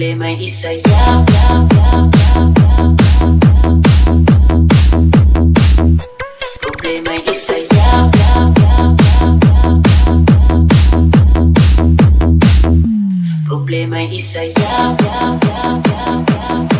problema'y isa yap, yap, yap, yap, yap, yap, yap. Problema'y isa yap, yap, yap, yap, yap,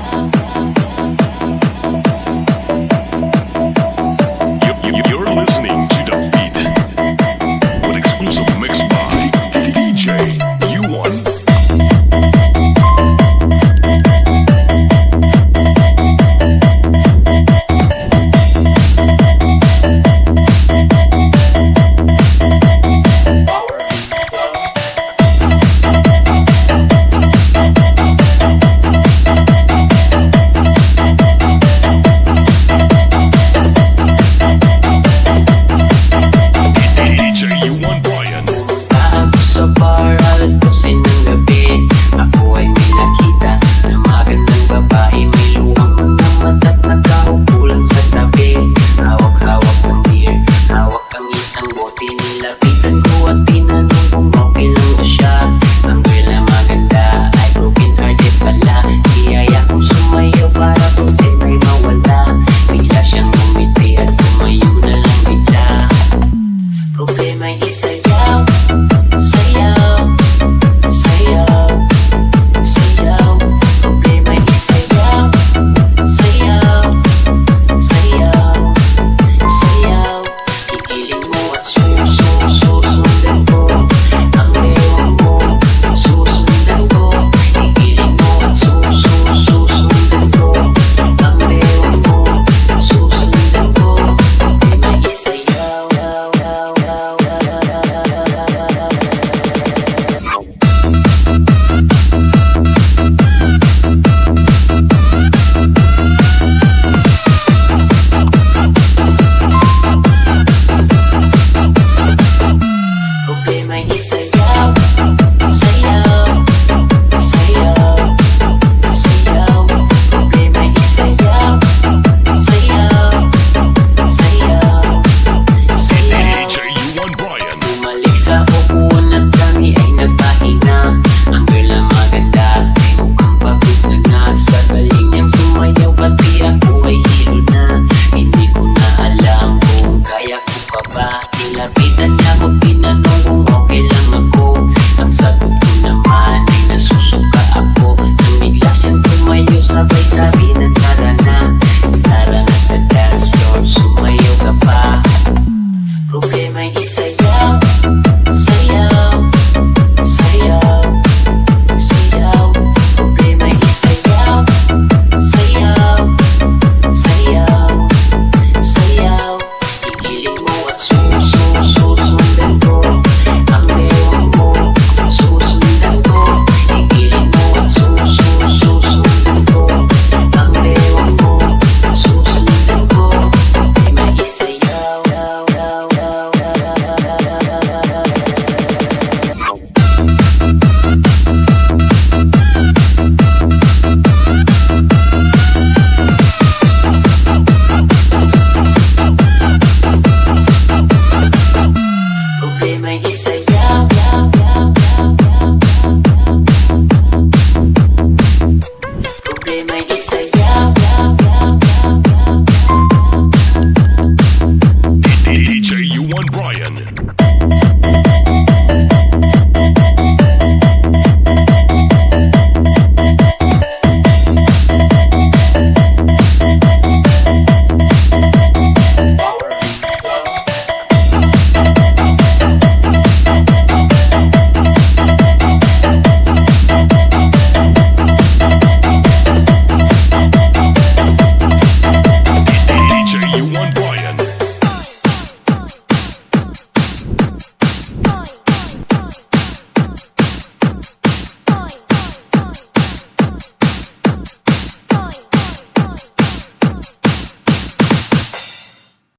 San Botín y la vida en Cuba,